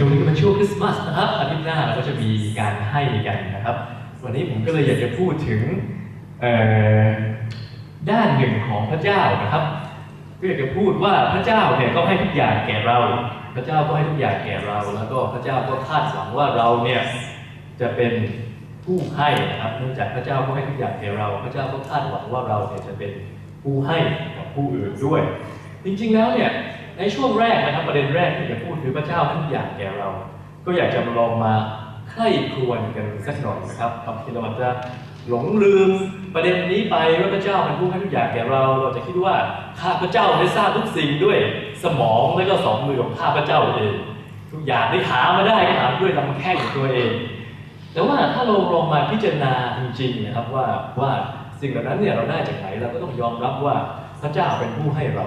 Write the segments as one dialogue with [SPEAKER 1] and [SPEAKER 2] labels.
[SPEAKER 1] ช่วงนี้ก็เป็นช่วงคริสต์มาสนะครับอาทิตย์หน้าเราก็จะมีการให้กันนะครับ วันนี้ผมก็เลยอยากจะพูดถึงด้านหนึ่งของพระเจ้านะครับก็อยากจะพูดว่าพระเจ้าเนี่ยก็ให้ทุกอย่างแก่เรา พระเจ้าก็ให้ทุกอย่างแก่เรา แล้วก็พระเจ้าก็คาดหวังว่าเราเนี่ยจะเป็นผู้ให้นะครับเนื่องจากพระเจ้าก็ให้ทุกอย่างแก่เรา พระเจ้าก็คาดหวังว่าเราเนี่ยจะเป็นผู้ให้กับผู้อื่นด้วย จริงๆแล้วเนี่ย ในช่วงแรกนะครับประเด็นแรกที่จะพูดคือพระเจ้าทุกอย่างแก่เรา ก็อยากจะลองมาใคร่ครวญกันสักหน่อยนะครับบางทีเราอาจจะหลงลืมประเด็นนี้ไปว่าพระเจ้าเป็นผู้ให้ทุกอย่างแก่เรา เราจะคิดว่าข้าพระเจ้าได้สร้างทุกสิ่งด้วยสมองและก็สองมือของข้าพระเจ้าเอง ทุกอย่างได้หามาได้ก็หาด้วยลำแข้งของตัวเอง แต่ว่าถ้าเราลองมาพิจารณาจริงๆนะครับว่าว่าสิ่งเหล่านั้นเนี่ยเราได้จากไหนเราก็ต้องยอมรับว่าพระเจ้าเป็นผู้ให้เรา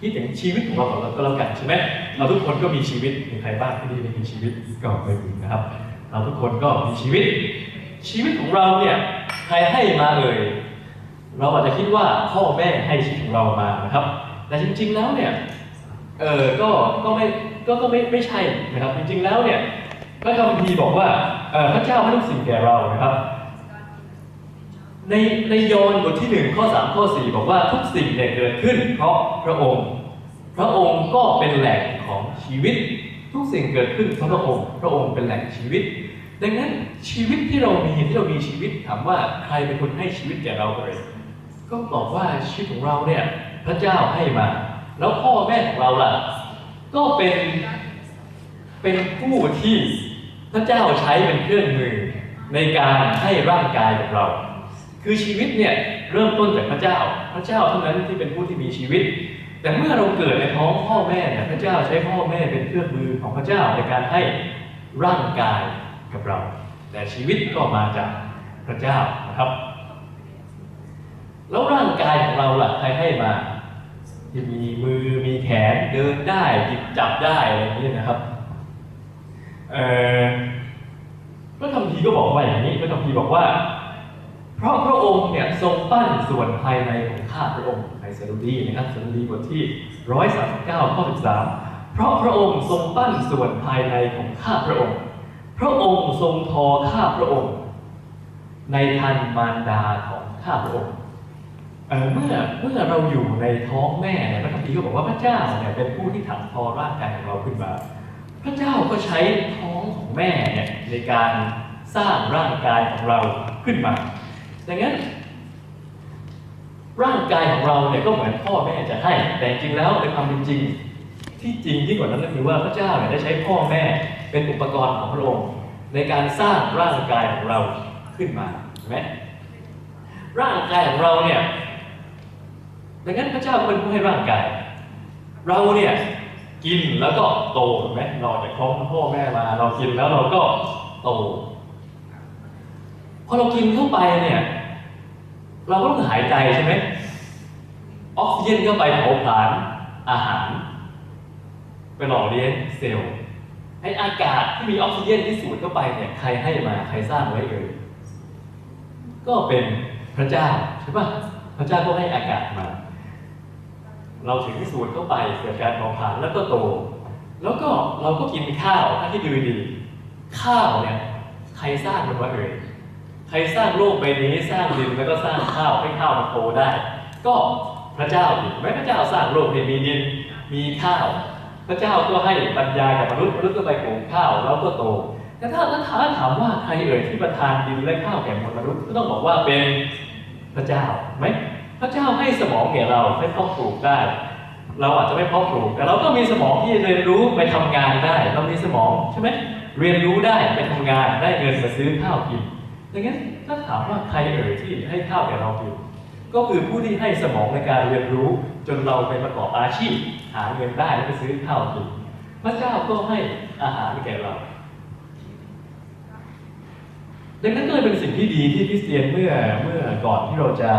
[SPEAKER 1] คิดถึงชีวิตของเราก่อนแล้วก็แล้วกันใช่ไหมเราทุกคนก็มีชีวิตมีใครบ้างที่ไม่มีชีวิตก็ไม่มีนะครับ เราทุกคนก็มีชีวิต ชีวิตของเราเนี่ยใครให้มาเอ่ยเราอาจจะคิดว่าพ่อแม่ให้ชีวิตของเรามานะครับ แต่จริง ๆแล้วเนี่ยเออก็ก็ไม่ก็ก็ไม่ไม่ใช่นะครับ จริงๆแล้วเนี่ยพระคัมภีร์บอกว่าพระเจ้าให้ทุกสิ่งแก่เรานะครับ ในในยอห์นบทที่หนึ่งข้อสามข้อสี่บอกว่าทุกสิ่งเนี่ยเกิดขึ้น เพราะพระองค์ พระองค์ก็เป็นแหล่งของชีวิต ทุกสิ่งเกิดขึ้นเพราะพระองค์ พระองค์เป็นแหล่งชีวิต ดังนั้นชีวิตที่เรามีที่เรามีชีวิตถามว่าใครเป็นคนให้ชีวิตแก่เราเลยก็บอกว่าชีวิตของเราเนี่ยพระเจ้าให้มา แล้วพ่อแม่ของเราล่ะ ก็เป็นเป็นผู้ที่พระเจ้าใช้เป็นเครื่องมือในการให้ร่างกายของเรา คือชีวิตเนี่ยเริ่มต้นจากพระเจ้า พระเจ้าเท่านั้นที่เป็นผู้ที่มีชีวิต แต่เมื่อเราเกิดในท้องพ่อแม่เนี่ยพระเจ้าใช้พ่อแม่เป็นเครื่องมือของพระเจ้าในการให้ร่างกายกับเรา แต่ชีวิตก็มาจากพระเจ้านะครับ แล้วร่างกายของเราล่ะใครให้มาที่มีมือมีแขนเดินได้หยิบจับได้อะไรอย่างนี้นะครับเออพระคัมภีร์ก็บอกว่าอย่างนี้พระคัมภีร์บอกว่า เพราะพระองค์เนี่ยทรงปั้นส่วนภายในของข้าพระองค์ในสดุดีนะครับสดุดีบทที่ 139 ข้อ 13 เพราะพระองค์ทรงปั้นส่วนภายในของข้าพระองค์ พระองค์ทรงทอข้าพระองค์ ในทันมารดาของข้าพระองค์เอ่อเมื่อเมื่อเราอยู่ในท้องแม่เนี่ยพระคัมภีร์ก็บอกว่าพระเจ้าเนี่ยเป็นผู้ที่ถักทอร่างกายของเราขึ้นมา พระเจ้าก็ใช้ท้องของแม่เนี่ยในการสร้างร่างกายของเราขึ้นมา ดังนั้น ร่างกายของเราเนี่ยก็เหมือนพ่อแม่จะให้ แต่จริงแล้วในความเป็นจริง ที่จริงที่งกว่านั้นก็คือว่าพระเจ้าเนี่ยได้ใช้พ่อแม่เป็นอุปกรณ์ของพระองค์ในการสร้างร่างกายของเราขึ้นมาเห็นไหมร่างกายของเราเนี่ยดังนั้นพระเจ้าเป็นผู้ให้ร่างกาย เราเนี่ยกินแล้วก็โตเห็นไหมเราจากท้องพ่อแม่มาเรากินแล้วเราก็โตพอเรากินเข้าไปเนี่ย เราก็ต้องหายใจใช่ไหมออกซิเจนเข้าไปเผาผลาญอาหาร ไปหล่อเลี้ยงเซลล์ไออากาศที่มีออกซิเจนที่สูดเข้าไปเนี่ยใครให้มาใครสร้างไว้เอ่ยก็เป็นพระเจ้าใช่ปะพระเจ้าก็ให้อากาศมา เราถึงที่สูดเข้าไปเกิดการเผาผลาญแล้วก็โต แล้วก็เราก็กินข้าวถ้าที่ดูดีข้าวเนี่ยใครสร้างมันวะเอ่ย ใครสร้างโลกใบนี้สร้างดินแล้วก็สร้างข้าวให้ข้าวมันโตได้ ก็พระเจ้าอีกแม้พระเจ้าสร้างโลกให้มีดินมีข้าว พระเจ้าก็ให้ปัญญากับมนุษย์มนุษย์ก็ไปปลูกข้าวแล้วก็โตแต่ถ้าถ้าถามว่าใครเอ่ยที่ประทานดินและข้าวแก่มนุษย์ก็ต้องบอกว่าเป็นพระเจ้าไหมพระเจ้าให้สมองแก่เราให้เพาะปลูกได้ เราอาจจะไม่เพาะปลูกแต่เราก็มีสมองที่เรียนรู้ไปทำงานได้ เรามีสมองใช่ไหมเรียนรู้ได้ไปทำงานได้เงินมาซื้อข้าวกิน ดังนั้นถ้าถามว่าใครเอ่ยที่ให้ข้าวแก่เรากินก็คือผู้ที่ให้สมองในการเรียนรู้จนเราไปประกอบอาชีพ หาเงินได้แล้วไปซื้อข้าวกินพระเจ้าก็ให้อาหารแก่เรา ดังนั้นก็เลยเป็นสิ่งที่ดีที่คริสเตียนเมื่อเมื่อก่อนที่เราจะ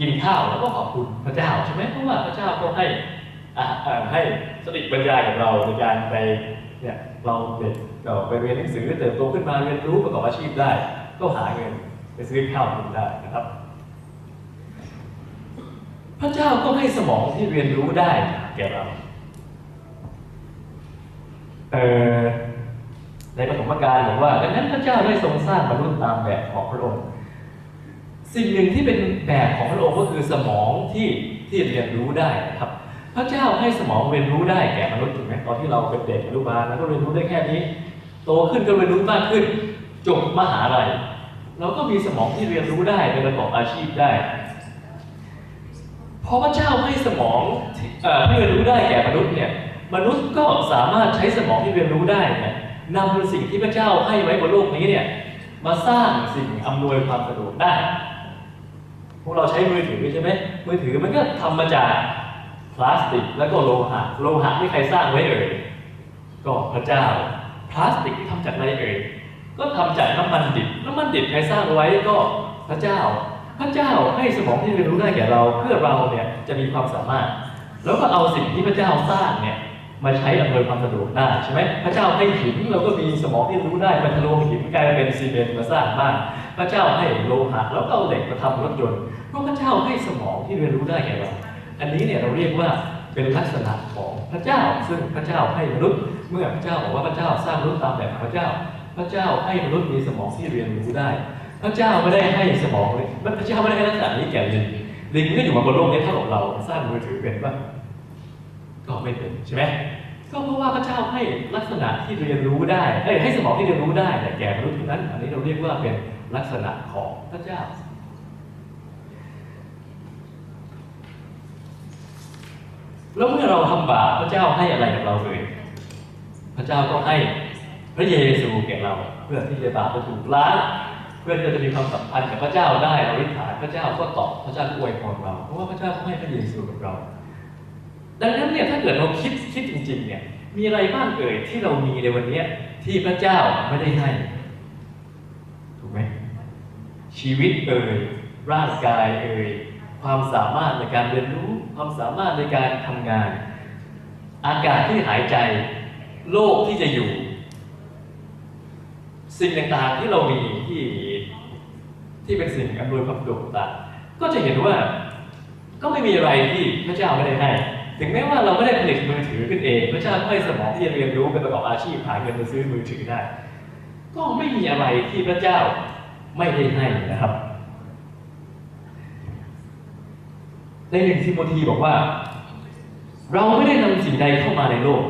[SPEAKER 1] กินข้าวแล้วก็ขอบคุณพระเจ้าใช่ไหมเพราะว่าพระเจ้าก็ให้ให้สติปัญญากับเราในการไปเนี่ยเราเด็กเราไปเรียนหนังสือเติบโตขึ้นมาเรียนรู้ประกอบอาชีพได้ ก็หาเงินไปซื้อข้าวกินได้นะครับ พระเจ้าก็ให้สมองที่เรียนรู้ได้แก่เราเอ่อในปฐมกาลบอกว่าดังนั้นพระเจ้าได้ทรงสร้างมนุษย์ตามแบบของพระองค์ สิ่งหนึ่งที่เป็นแบบของพระองค์ก็คือสมองที่ที่เรียนรู้ได้นะครับ พระเจ้าให้สมองเรียนรู้ได้แก่มนุษย์ถูกไหมตอนที่เราเป็นเด็กอนุบาลแล้วก็เรียนรู้ได้แค่นี้ โตขึ้นก็เรียนรู้มากขึ้น จบมหาลัย เราก็มีสมองที่เรียนรู้ได้ไปประกอบอาชีพได้ เพราะพระเจ้าให้สมองที่เอ่อเรียนรู้ได้แก่มนุษย์เนี่ย มนุษย์ก็สามารถใช้สมองที่เรียนรู้ได้เนี่ยนำสิ่งที่พระเจ้าให้ไว้บนโลกนี้เนี่ยมาสร้างสิ่งอำนวยความสะดวกได้ พวกเราใช้มือถือใช่ไหมมือถือมันก็ทำมาจากพลาสติกแล้วก็โลหะ โลหะที่ใครสร้างไว้เอ่ย ก็พระเจ้า พลาสติกที่ทำจากอะไรเอ่ย ก็ทำจากน้ำมันดิบน้ำมันดิบใครสร้างไว้ก็พระเจ้า พระเจ้าให้สมองที่เรียนรู้ได้แก่เราเพื่อเราเนี่ยจะมีความสามารถ แล้วก็เอาสิ่งที่พระเจ้าสร้างเนี่ยมาใช้อำนวยความสะดวกได้ใช่ไหมพระเจ้าให้หินเราก็มีสมองที่รู้ได้มาทะลวงหินกลายเป็นซีเมนต์มาสร้างบ้านพระเจ้าให้โลหะแล้วก็เอาเหล็กมาทำรถยนต์เพราะพระเจ้าให้สมองที่เรียนรู้ได้แก่เราอันนี้เนี่ยเราเรียกว่าเป็นลักษณะของพระเจ้า ซึ่งพระเจ้าให้มนุษย์ เมื่อพระเจ้าบอกว่าพระเจ้าสร้างมนุษย์ตามแบบพระเจ้า พระเจ้าให้มนุษย์มีสมองที่เรียนรู้ได้ พระเจ้าไม่ได้ให้สมองเลยพระเจ้าไม่ได้ให้ลักษณะนี้แก่ลิงลิงก็อยู่มาบนโลกนี้เท่ากับเราสร้างมือถือเป็นป่ะก็ไม่เป็นใช่ไหมก็เพราะว่าพระเจ้าให้ลักษณะที่เรียนรู้ได้ให้สมองที่เรียนรู้ได้แต่แก่มนุษย์เท่านั้น อันนี้เราเรียกว่าเป็นลักษณะของพระเจ้าแล้วเมื่อเราทำบาปพระเจ้าให้อะไรกับเราเลย พระเจ้าก็ให้ พระเยซูแก่เรา เพื่อที่จะบาปจะถูกล้างเพื่อที่เราจะมีความสัมพันธ์กับพระเจ้าได้เราอธิษฐานพระเจ้าก็ตอบพระเจ้าก็อวยพรเรา เพราะว่าพระเจ้าให้พระเยซูกับเรา ดังนั้นเนี่ยถ้าเกิดเราคิดคิดจริงๆเนี่ยมีอะไรบ้างเอ่ยที่เรามีในวันนี้ที่พระเจ้าไม่ได้ให้ถูกไหมชีวิตเอ่ยร่างกายเอ่ยความสามารถในการเรียนรู้ ความสามารถในการทำงาน อากาศที่หายใจ โลกที่จะอยู่ สิ่งต่างๆที่เรามีที่ที่เป็นสิ่งอำนวยความสะดวกต่างก็จะเห็นว่าก็ไม่มีอะไรที่พระเจ้าไม่ได้ให้ ถึงแม้ว่าเราไม่ได้ผลิตมือถือขึ้นเอง พระเจ้าก็ให้สมองที่จะเรียนรู้เป็นประกอบอาชีพหาเงินมาซื้อมือถือได้ ก็ไม่มีอะไรที่พระเจ้าไม่ได้ให้นะครับ ในหนึ่งทิโมธีบอกว่า เราไม่ได้นำสิ่งใดเข้ามาในโลก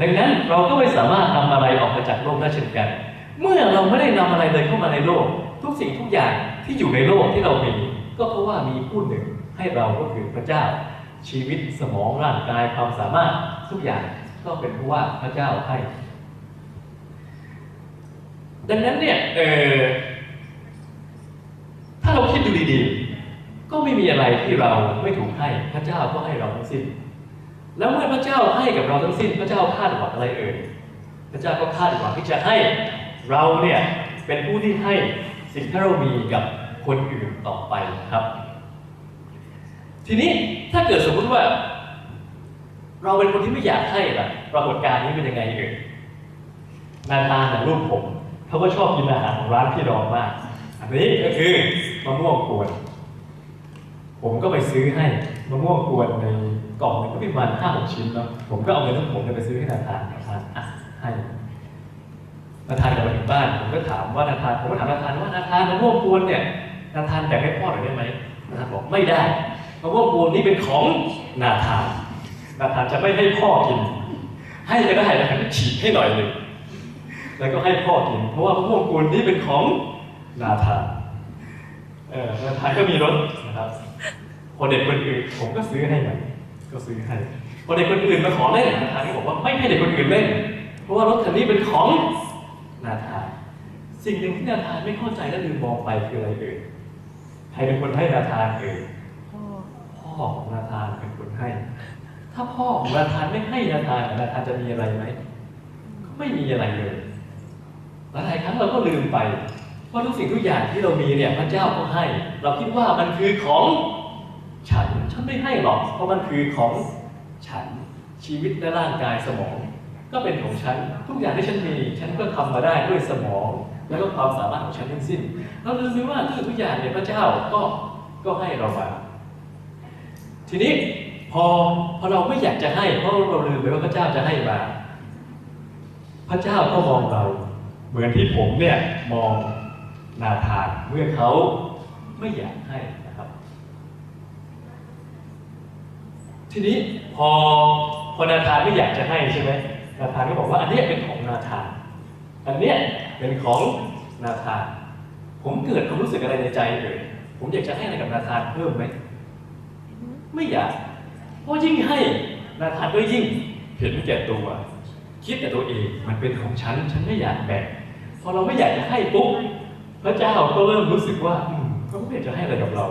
[SPEAKER 1] ดังนั้นเราก็ไม่สามารถนำอะไรออกมาจากโลกได้เช่นกัน เมื่อเราไม่ได้นำอะไรเลยเข้ามาในโลก ทุกสิ่งทุกอย่างที่อยู่ในโลกที่เรามี ก็เพราะว่ามีผู้หนึ่งให้เราก็คือพระเจ้า ชีวิตสมองร่างกายความสามารถทุกอย่างก็เป็นเพราะว่าพระเจ้าให้ ดังนั้นเนี่ยเออถ้าเราคิดดูดีๆ ก็ไม่มีอะไรที่เราไม่ถูกให้พระเจ้าก็ให้เราทั้งสิ้น แล้วเมื่อพระเจ้าให้กับเราทั้งสิ้นพระเจ้าคาดหวังอะไรเอ่ยพระเจ้าก็คาดหวังที่จะให้เราเนี่ยเป็นผู้ที่ให้สิ่งที่เรามีกับคนอื่นต่อไปครับ ทีนี้ถ้าเกิดสมมุติว่า เราเป็นคนที่ไม่อยากให้ล่ะปรากฏการณ์นี้เป็นยังไงเอ่ยนาธานกับลูกผมเขาก็ชอบกินอาหารของร้านพี่รองมากอันนี้ก็คือมะม่วงกวน ผมก็ไปซื้อให้มะม่วงกวนใน กล่องหนึงก็ประมาณห้าหกชิ้นเนาะผมก็เอาเงินทั้งผมไปซื้อให้นาธานนาธานอะให้นาธานกลับมาถึงบ้านผมก็ถามว่านาธานผมก็ถามนาธานว่านาธานมะม่วงกวนเนี่ยนาธานแบ่งให้พ่อหน่อยได้ไหมนาธานบอกไม่ได้มะม่วงกวนนี้เป็นของนาธานนาธานจะไม่ให้พ่อกิน ให้ก็ได้นาธานฉีกให้หน่อยหนึ่งแล้วก็ให้พ่อกิน เพราะว่ามะม่วงกวนนี้เป็นของนาธานเออนาธานก็มีรถนะครับพอเด็กคนอื่นผมก็ซื้อให้มัน ก็ซื้อให้พอเด็กคนอื่นมาขอเล่นนาธานก็บอกว่าไม่ให้เด็กคนอื่นเล่น เพราะว่ารถคันนี้เป็นของนาธานสิ่งหนึ่งที่นาธานไม่เข้าใจและลืมมองไปคืออะไรเอ่ยใครเป็นคนให้นาธานเอ่ยพ่อของนาธานเป็นคนให้ ถ้าพ่อของนาธานไม่ให้นาธานนาธานจะมีอะไรไหมก็ไม่มีอะไรเลยหลายครั้งเราก็ลืมไปว่าทุกสิ่งทุกอย่างที่เรามีเนี่ยพระเจ้าก็ให้ เราคิดว่ามันคือของ ฉันฉันไม่ให้หรอก เพราะมันคือของฉันชีวิตและร่างกายสมอง ก็เป็นของฉันทุกอย่างที่ฉันมี ฉันก็ทำมาได้ด้วยสมอง แล้วก็ความสามารถของฉันทั้งสิ้น เราลืมไปว่าทุกทุกอย่างเนี่ยพระเจ้าก็ก็ให้เรามา ทีนี้พอพอพอเราไม่อยากจะให้ เพราะเราลืมไปว่าพระเจ้าจะให้มา พระเจ้าก็มองเรา เหมือนที่ผมเนี่ยมองนาธานเมื่อเขาไม่อยากให้นะครับ ทีนี้พอพอนาธานไม่อยากจะให้ใช่ไหมนาธานก็บอกว่าอันนี้เป็นของนาธาน อันเนี้ยเป็นของนาธาน ผมเกิดความรู้สึกอะไรในใจเลยผมอยากจะให้อะไรกับนาธานเพิ่มไหมไม่อยากเพราะยิ่งให้นาธานก็ยิ่งเห็นแก่ตัว คิดแต่ตัวเองมันเป็นของฉันฉันไม่อยากแบ่งพอเราไม่อยากจะให้ปุ๊บพระเจ้าก็เริ่มรู้สึกว่าอืมเขาไม่อยากจะให้อะไรกับเรา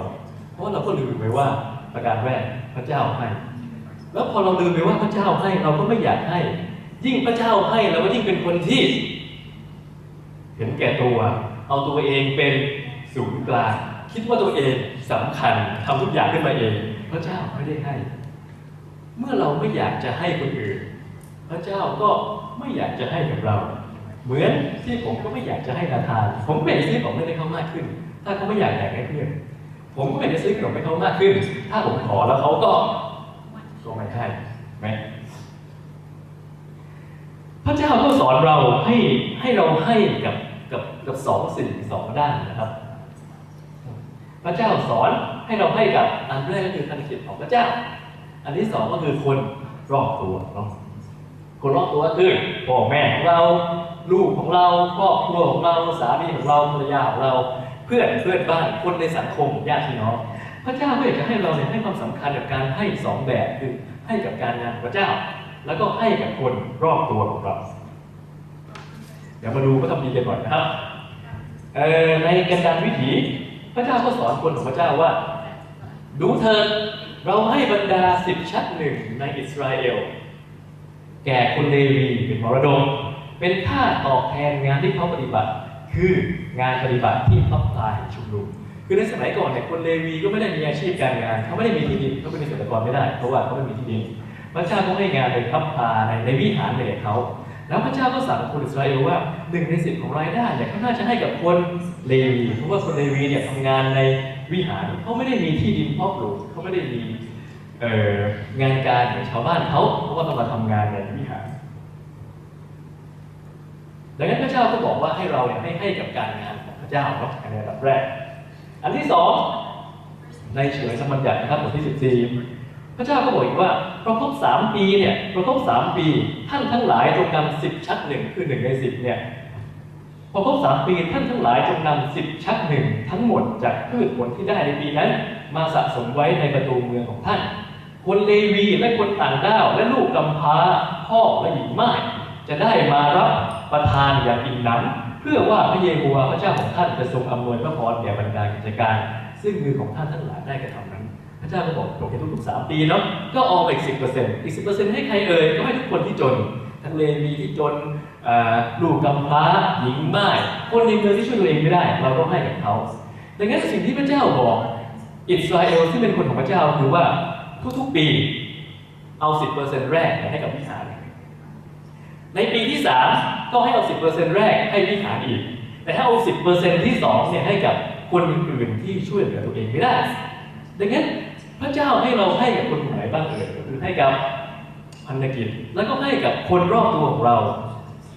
[SPEAKER 1] เพราะเราก็ลืมไปว่าประการแรกพระเจ้าให้ แล้วพอเราลืมไปว่าพระเจ้าให้เราก็ไม่อยากให้ ยิ่งพระเจ้าให้เราก็ยิ่งเป็นคนที่ เห็นแก่ตัว เอาตัวเองเป็นศูนย์กลางคิดว่าตัวเองสำคัญทำทุกอย่างขึ้นมาเอง พระเจ้าไม่ได้ให้ เมื่อเราไม่อยากจะให้คนอื่น พระเจ้าก็ไม่อยากจะให้กับเรา เหมือนที่ผมก็ไม่อยากจะให้นาธาน ผมไม่อยากซื้อของให้เขามากขึ้น ถ้าเขาไม่อยากแบ่งให้เพื่อนผมก็ไม่อยากซื้อขนมให้เขามากขึ้น ถ้าผมขอแล้วเขาก็ ไม่ให้ไหมพระเจ้าก็สอนเราให้ให้เราให้กับกับกับสองสิ่งสองด้านนะครับ พระเจ้าสอนให้เราให้กับอันแรกก็คือพันธกิจของพระเจ้า อันที่สองก็คือคนรอบตัวเนาะคนรอบตัวคือพ่อแม่ของเราลูกของเราครอบครัวของเราสามีของเราภรรยาของเรา เพื่อนเพื่อนบ้านคนในสังคมญาติพี่น้อง พระเจ้าก็อยากจะให้เราเนี่ยให้ความสำคัญกับการให้สองแบบคือให้กับการงานพระเจ้า แล้วก็ให้กับคนรอบตัวของเราเดี๋ยวมาดูพระธรรมดีกันหน่อยนะครับในกันดานวิถีพระเจ้าก็สอนคนของพระเจ้าว่า ดูเถิดเราให้บรรดาสิบชัดหนึ่งในอิสราเอล แก่คนเลวีเป็นมรดกเป็นค่าตอบแทนงานที่เขาปฏิบัติ คืองานปฏิบัติที่พับพลายชุมนุม คือในสมัยก่อนเนี่ยคนเลวีก็ไม่ได้มีอาชีพการงาน เขาไม่ได้มีที่ดินเขาเป็นเกษตรกรไม่ได้ เพราะว่าเขาไม่มีที่ดิน พระเจ้าก็ให้งานเป็นพับพาในในวิหารเนี่ยเขา แล้วพระเจ้าก็สั่งคนอิสราเอลว่าหนึ่งในสิบของรายได้เนี่ยเขาน่าจะให้กับคนเลวี เพราะว่าคนเลวีเนี่ยทำงานในวิหารเขาไม่ได้มีที่ดินเพาะปลูกเขาไม่ได้มีเอองานการเหมือนชาวบ้านเขาเพราะว่าต้องมาทำงานในวิหาร ดังนั้นพระเจ้าก็บอกว่าให้เราเนี่ยให้ให้กับการงานของพระเจ้าเนาะอันนี้อันดับแรก อันที่สองในเฉลยสมบัญญัตินะครับบทที่สิบสี่พระเจ้าก็บอกอีกว่าพอครบสามปีเนี่ยพอครบสามปีท่านทั้งหลายจงนำสิบชัดหนึ่งคือหนึ่งในสิบเนี่ยพอครบสามปีท่านทั้งหลายจงนำสิบชัดหนึ่งทั้งหมดจากพืชผลที่ได้ในปีนั้น มาสะสมไว้ในประตูเมืองของท่าน คนเลวีและคนต่างด้าวและลูกกำพร้าพ่อและหญิงม่ายจะได้มารับประทานอย่างอิ่มหนำ พื่อว่าพระเยโฮวาห์พระเจ้าของท่านจะทรงอำนวยพระพรแก่บรรดากิจการ ซึ่งมือของท่านทั้งหลายได้กระทำนั้น พระเจ้าก็บอกโอเคทุกๆสามปีเนาะก็ออกอีกสิบเปอร์เซ็นต์อีกสิบเปอร์เซ็นต์ให้ใครเอ่ยก็ให้ทุกคนที่จน ทั้งเลวีที่จนลูกกำพร้าหญิงม่ายคนในเมืองที่ช่วยตัวเองไม่ได้ เราก็ให้กับเขาดังนั้นสิ่งที่พระเจ้าบอกอิสราเอลที่เป็นคนของพระเจ้าคือว่าทุกๆปีเอาสิบเปอร์เซ็นต์แรกให้กับวิหาร ในปีที่สามก็ให้เอาสิบเปอร์เซ็นต์แรกให้วิหาอีก แต่ถ้าเอาสิบเปอร์เซ็นต์ที่สองเนี่ยให้กับคนอื่นๆที่ช่วยเหลือตัวเองไม่ได้ ดังนั้นพระเจ้าให้เราให้กับคนกลุ่มไหนบ้างเอ่ยก็คือให้กับพันธกิจ แล้วก็ให้กับคนรอบตัวของเรา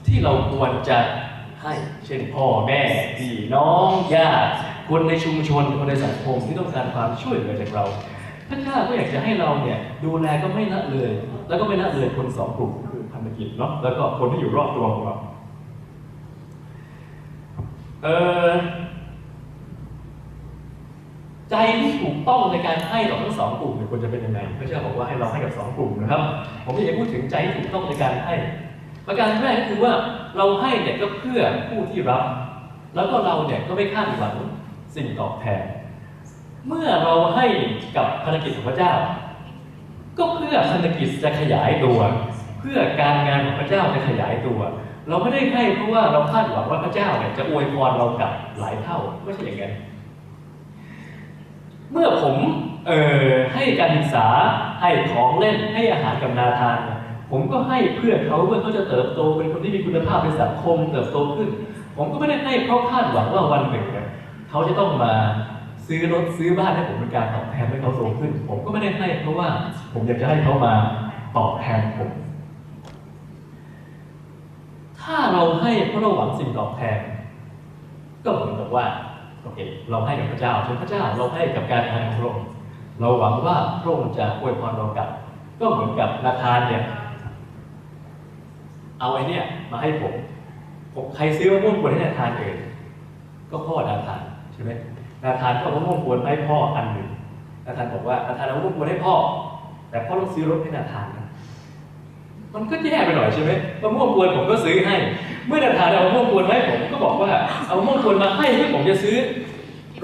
[SPEAKER 1] ที่เราควรจะให้เช่นพ่อแม่พี่น้องญาติคนในชุมชนคนในสังคมที่ต้องการความช่วยเหลือจากเราพระเจ้าก็อยากจะให้เราเนี่ยดูแลก็ไม่ละเลย แล้วก็ไม่ละเลยคนสองกลุ่มคื อพันกิจเนาะแล้วก็คนที่อยู่รอบตัวของเราเออใจที่ถูกต้องในการให้เราทั้งสองกลุ่มควรจะเป็นยังไงพระเจ้าบอกว่าให้เราให้กับสองกลุ่มนะครับ ผมอยากจะพูดถึงใจที่ถูกต้องในการให้ ประการแรกก็คือว่าเราให้เนี่ยก็เพื่อผู้ที่รับ แล้วก็เราเนี่ยก็ไม่คาดหวังสิ่งตอบแทน เมื่อเราให้กับภารกิจของพระเจ้า ก็เพื่อภารกิจจะขยายตัว เพื่อการงานของพระเจ้าจะขยายตัว เราไม่ได้ให้เพราะว่าเราคาดหวังว่าพระเจ้าเนี่ยจะอวยพรเรากลับหลายเท่าไม่ใช่อย่างนั้นเมื่อผมเอ่อให้การศึกษาให้ของเล่นให้อาหารกับนาธาน ผมก็ให้เพื่อเขาเพื่อเขาจะเติบโตเป็นคนที่มีคุณภาพในสังคมเติบโตขึ้น ผมก็ไม่ได้ให้เพราะคาดหวังว่าวันหนึ่งเนี่ยเขาจะต้องมาซื้อรถซื้อบ้านให้ผมเป็นการตอบแทนให้เขาโตขึ้น ผมก็ไม่ได้ให้เพราะว่าผมอยากจะให้เขามาตอบแทนผม ถ้าเราให้เพราะเราหวังสิ่งตอบแทน ก็เหมือนกับว่าโอเคเราให้กับพระเจ้าเช่พระเจ้าเราให้กับการงานของพระองค์เราหวังว่าพระองค์จะอวยพรเรากลับ ก็เหมือนกับนาธานเนี่ยเอาไอ้เนี่ยมาให้ผมผมใครซื้อมะม่วงกวนให้นาธานเอ่ยก็พ่อนาธานใช่ไหมนาธานก็เอามะม่วงกวนให้พ่ออันหนึ่งนาธานบอกว่านาธานเอามะม่วงกวนให้พ่อ แต่พ่อต้องซื้อรถให้นาธาน มันก็แย่ไปหน่อยใช่ไหมมะม่วงกวนผมก็ซื้อให้ เมื่อนาธานเอามะม่วงกวนมาให้ผมก็บอกว่า เอามะม่วงกวนมาให้เพื่อผมจะซื้อ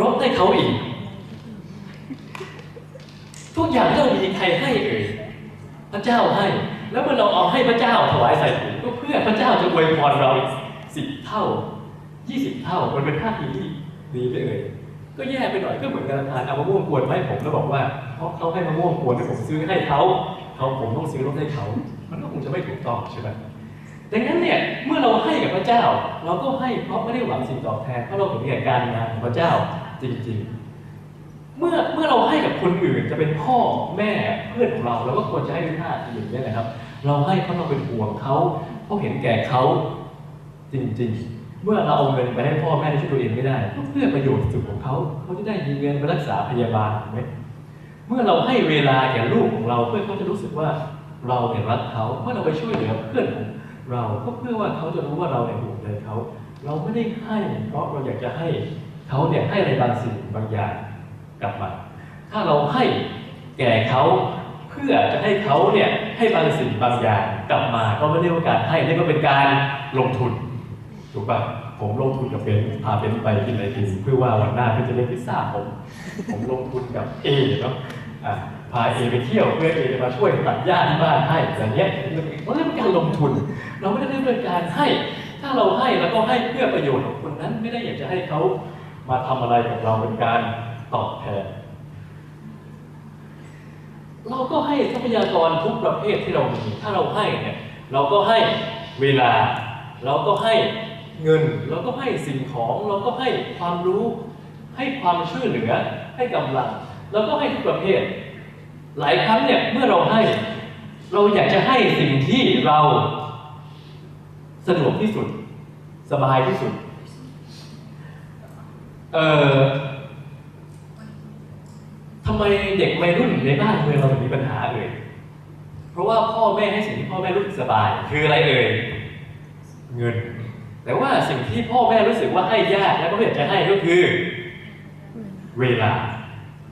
[SPEAKER 1] รถให้เขาอีก ทุกอย่างที่เรามีใครให้เอ่ยพระเจ้าให้ แล้วเมื่อเราเอาให้พระเจ้าถวายใส่ถุงก็เพื่อพระเจ้าจะอวยพรเราสิบเท่ายี่สิบเท่ามันเป็นท่าทีที่ดีไปเอ่ยก็แย่ไปหน่อยก็เหมือนกันทานเอามะม่วงกวนมาให้ผมแล้วบอกว่าเพราะเขาให้มะม่วงกวนให้ผมซื้อให้เขาเขาผมต้องซื้อรถให้เขา มันก็คงจะไม่ถูกต้องใช่ไหมดังนั้นเนี่ยเมื่อเราให้กับพระเจ้า เราก็ให้เพราะไม่ได้หวังสิ่งตอบแทนเพราะเราเห็นแก่การงานของพระเจ้าจริง ๆ เมื่อเมื่อเราให้กับคนอื่นจะเป็นพ่อแม่เพื่อนของเราเราก็ควรจะให้ด้วยท่าทีอย่างนี้นะครับ เราให้เพราะเราเป็นห่วงเขาเพราะเห็นแก่เขาจริง ๆเมื่อเราเอาเงินไปให้พ่อแม่ที่ช่วยตัวเองไม่ได้ก็เพื่อประโยชน์สุดของเขาเขาจะได้มีเงินไปรักษาพยาบาลถูกไหมเมื่อเราให้เวลาแก่ลูกของเราเพื่อเขาจะรู้สึกว่า เราเนี่ยรักเขาเมื่อเราไปช่วยเหลือเพื่อนของเราก็เพื่อว่าเขาจะรู้ว่าเราเนี่ยห่วงใยเขาเราไม่ได้ให้เพราะเราอยากจะให้เขาเนี่ยให้อะไรบางสิ่งบางอย่างกลับมา ถ้าเราให้แก่เขาเพื่อจะให้เขาเนี่ยให้บางสิ่งบางอย่างกลับมา ก็ไม่เรียกว่าการให้เรียกว่าเป็นการลงทุนถูกปะผมลงทุนกับเบนพาเบนไปกินไอติมเพื่อว่าวันหน้าเพื่อจะเลี้พิซซ่าผม ผมลงทุนกับเอเนาะอะ พาเอไปเที่ยวเพื่อเอจะมาช่วยตัดหญ้าที่บ้านให้อย่างเงี้ยมันเรียกว่าการลงทุน เราไม่ได้เรียกว่าการให้ ถ้าเราให้แล้วก็ให้เพื่อประโยชน์ของคนนั้นไม่ได้อยากจะให้เขามาทำอะไรกับเราเป็นการตอบแทน เราก็ให้ทรัพยากรทุกประเภทที่เรามี ถ้าเราให้เนี่ยเราก็ให้เวลา เราก็ให้เงิน เราก็ให้สิ่งของ เราก็ให้ความรู้ ให้ความช่วยเหลือ ให้กำลังเราก็ให้ทุกประเภท หลายครั้งเนี่ยเมื่อเราให้ เราอยากจะให้สิ่งที่เราสะดวกที่สุด สบายที่สุด เอ่อทำไมเด็กวัยรุ่นในบ้านเมืองเราถึงมีปัญหาเอ่ยเพราะว่าพ่อแม่ให้สิ่งที่พ่อแม่รู้สึกสบาย คืออะไรเอ่ยเงิน แต่ว่าสิ่งที่พ่อแม่รู้สึกว่าให้ยากแล้วก็ไม่อยากจะให้ก็คือ เวลา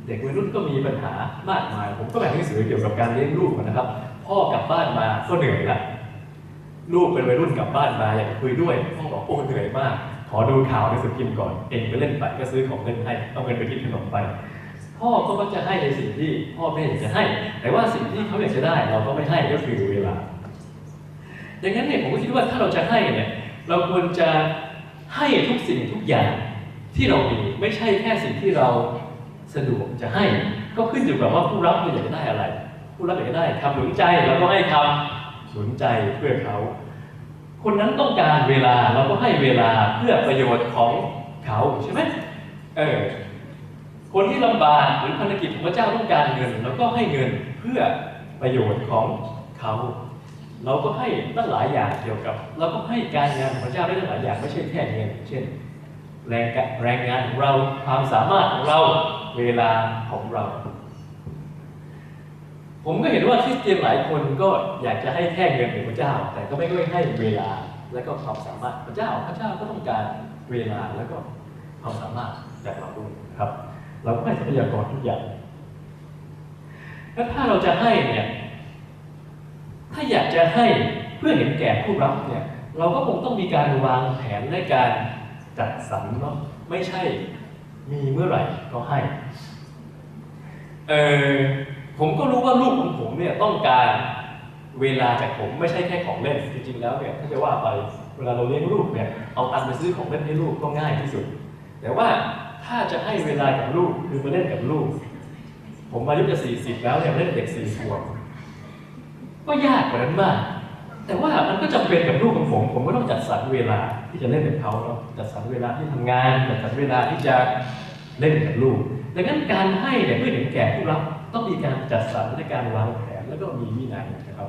[SPEAKER 1] เด็กวัยรุ่นก็มีปัญหามากมาย ผมก็แบ่งหนังสือเกี่ยวกับการเลี้ยงลูกนะครับ พ่อกลับบ้านมาก็เหนื่อยละลูกเป็นวัยรุ่นกลับบ้านมาอยากคุยด้วยพ่อบอกโอ้เหนื่อยมาก ขอดูข่าวในสุพิมพ์ก่อน เองไปเล่นไปก็ซื้อของเล่นให้เอาเงินไปกินขนมไป พ่อก็มักจะให้ในสิ่งที่พ่อแม่อยากจะให้ แต่ว่าสิ่งที่เขาอยากจะได้เราก็ไม่ให้ก็คือเวลาดังนั้นเนี่ยผมก็คิดว่าถ้าเราจะให้เนี่ยเราควรจะให้ทุกสิ่งทุกอย่างที่เรามีไม่ใช่แค่สิ่งที่เรา สะดวกจะให้ ก็ขึ้นอยู่กับว่าผู้รับเนี่ยอยากได้อะไร ผู้รับอยากได้คำหนุนใจเราก็ให้คำหนุนใจเพื่อเขา คนนั้นต้องการเวลาเราก็ให้เวลาเพื่อประโยชน์ของเขาใช่ไหมเออคนที่ลำบากหรือภารกิจของพระเจ้าต้องการเงินเราก็ให้เงินเพื่อประโยชน์ของเขา เราก็ให้ตั้งหลายอย่างเกี่ยวกับ เราก็ให้การงานของพระเจ้าได้ตั้งหลายอย่างไม่ใช่แค่เงิน เช่น แรงแรงงานของเราความสามารถของเรา เวลาของเรา ผมก็เห็นว่าคริสเตียนหลายคนก็อยากจะให้แค่เงินของพระเจ้า แต่ก็ไม่ได้ให้เวลาและก็ความสามารถพระเจ้า พระเจ้าก็ต้องการเวลาแล้วก็ความสามารถจากเราด้วยครับ เราก็ให้ทรัพยากรทุกอย่างแล้วถ้าเราจะให้เนี่ย ถ้าอยากจะให้เพื่อเห็นแก่ผู้รับเนี่ย เราก็คงต้องมีการวางแผนในการจัดสรรเนาะไม่ใช่มีเมื่อไหร่ก็ให้ เออผมก็รู้ว่าลูกของผมเนี่ยต้องการเวลาจากผมไม่ใช่แค่ของเล่นจริงๆแล้วเนี่ยถ้าจะว่าไปเวลาเราเลี้ยงลูกเนี่ยเอาตังค์ไปซื้อของเล่นให้ลูกก็ง่ายที่สุด แต่ว่าถ้าจะให้เวลากับลูกคือมาเล่นกับลูก ผมอายุจะสี่สิบแล้วเนี่ยเล่นเด็กสี่ขวบก็ยากกว่านั้นมาก แต่ว่ามันก็จำเป็นกับลูกของผม ผมก็ต้องจัดสรรเวลาที่จะเล่นกับเขาเนาะจัดสรรเวลาที่ทำงานจัดสรรเวลาที่จะเล่นกับลูก ดังนั้นการให้เนี่ยเพื่อถึงแก่ผู้รับต้องมีการจัดสรรในการวางแผนแล้วก็มีวินัยนะครับ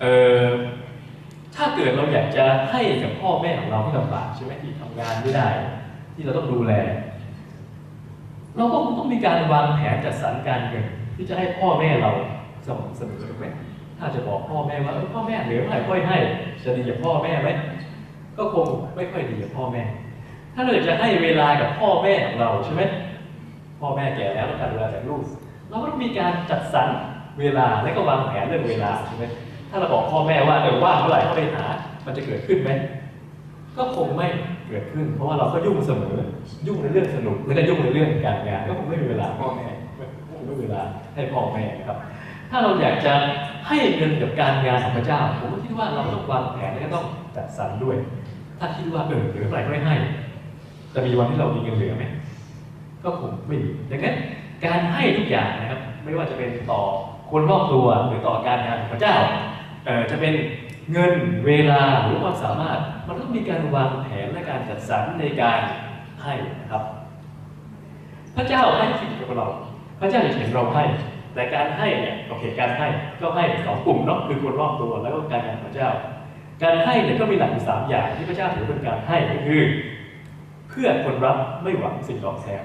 [SPEAKER 1] เอ่อถ้าเกิดเราอยากจะให้กับพ่อแม่ของเราที่ลำบากใช่ไหมที่ทำงานไม่ได้ ที่เราต้องดูแล เราก็คงต้องมีการวางแผนจัดสรรการเงินที่จะให้พ่อแม่เราสม่ำเสมอถูกไหมถ้าจะบอกพ่อแม่ว่าพ่อแม่เหลือเท่าไหร่ค่อยให้จะดีกับพ่อแม่ไหมก็คงไม่ค่อยดีกับพ่อแม่ ถ้าเราอยากจะให้เวลากับพ่อแม่ของเราใช่ไหมพ่อแม่แก่แล้วต้องการเวลาจากลูก เราก็ต้องมีการจัดสรรเวลาและก็วางแผนเรื่องเวลาใช่ไหมถ้าเราบอกพ่อแม่ว่าเออว่างเมื่อไหร่ก็ไปหา มันจะเกิดขึ้นไหมก็คงไม่เกิดขึ้น เพราะว่าเราก็ยุ่งเสมอ ยุ่งในเรื่องสนุกแล้วก็ยุ่งในเรื่องการงานก็คงไม่มีเวลาพ่อแม่ไม่ไม่มีเวลาให้พ่อแม่ครับ ถ้าเราอยากจะให้เงินกับการงานของพระเจ้าผมคิดว่าเราต้องวางแผนและก็ต้องจัดสรรด้วย ถ้าคิดว่าเออเหลือเท่าไหร่ก็ไม่ให้ จะมีวันที่เรามีเงินเหลือไหมก็คงไม่มีดังนั้นการให้ทุกอย่างนะครับ ไม่ว่าจะเป็นต่อคนรอบตัวหรือต่อการงานของพระเจ้าจะเป็นเงินเวลาหรือความสามารถ มันต้องมีการวางแผนและการจัดสรรในการให้นะครับ พระเจ้าให้สิ่งกับเรา พระเจ้าจะเห็นเราให้ แต่การให้เนี่ยโอเคการให้ก็ให้สองกลุ่มเนาะคือคนรอบตัวแล้วก็การงานพระเจ้า การให้เนี่ยก็มีหลักอยู่สามอย่างที่พระเจ้าถือเป็นการให้ก็คือ เพื่อคนรับไม่หวังสิ่งตอบแทน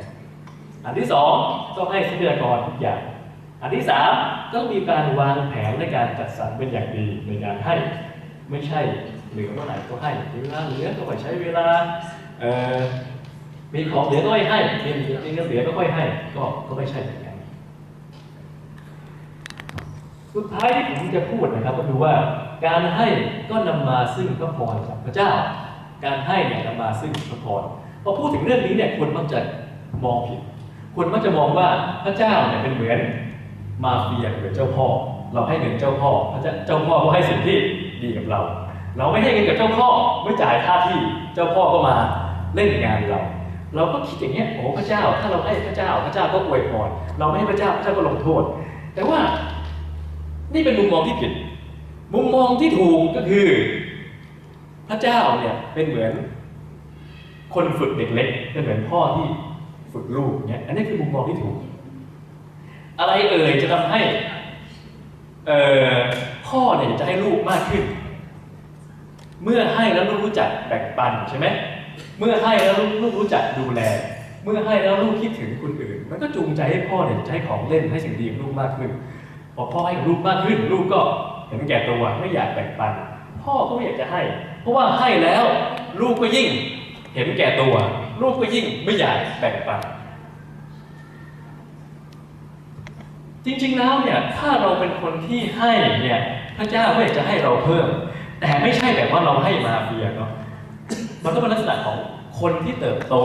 [SPEAKER 1] อันที่สองต้องให้ทรัพยากรทุกอย่าง อันที่สามต้องมีการวางแผนในการจัดสรรเป็นอย่างดีในการให้ไม่ใช่เหลือเมื่อไหร่ก็ให้เวลาเหลือก็ไปใช้เวลาเออมีของเหลือก็ไม่ให้มีมีเงินเหลือก็ค่อยให้ก็ก็ไม่ใช่อย่างนั้นสุดท้ายที่ผมจะพูดนะครับก็คือว่าการให้ก็นำมาซึ่งพระพรจากพระเจ้า การให้เนี่ยนำมาซึ่งพระพร พอพูดถึงเรื่องนี้เนี่ยคนมักจะมองผิด คนมักจะมองว่าพระเจ้าเนี่ยเป็นเหมือนมาเฟียหรือเจ้าพ่อ เราให้เงินเจ้าพ่อพระเจ้าเจ้าพ่อก็ให้สิ่งที่ดีกับเรา เราไม่ให้เงินกับเจ้าพ่อไม่จ่ายค่าที่เจ้าพ่อก็มาเล่นงานเรา เราก็คิดอย่างเงี้ยโอ้พระเจ้า ถ้าเราให้พระเจ้าพระเจ้าก็อวยพรเราไม่ให้พระเจ้าพระเจ้าก็ลงโทษ แต่ว่านี่เป็นมุมมองที่ผิด มุมมองที่ถูกก็คือ พระเจ้าเนี่ยเป็นเหมือน คนฝึกเด็กเล็กเป็นเหมือนพ่อที่ฝึกลูกเนี่ยอันนี้คือมุมมองที่ถูก อะไรเอ่ยจะทำให้เอ่อพ่อเนี่ยจะให้ลูกมากขึ้น เมื่อให้แล้วลูกรู้จักแบ่งปันใช่ไหมเมื่อให้แล้วลูกลูกรู้จักดูแล เมื่อให้แล้วลูกคิดถึงคนอื่น มันก็จูงใจให้พ่อเนี่ยใช้ของเล่นให้สิ่งดีกับลูกมากขึ้นพอพ่อให้กับลูกมากขึ้น ลูกก็เห็นแก่ตัวไม่อยากแบ่งปัน พ่อก็ไม่อยากจะให้ เพราะว่าให้แล้วลูกก็ยิ่ง เห็นแก่ตัว ลูกก็ยิ่งไม่อยากแบ่งปันจริงๆแล้วเนี่ยถ้าเราเป็นคนที่ให้เนี่ยพระเจ้าก็อยากจะให้เราเพิ่ม แต่ไม่ใช่แบบว่าเราให้มาเฟียเนาะมันก็เป็นลักษณะของคนที่เติบโต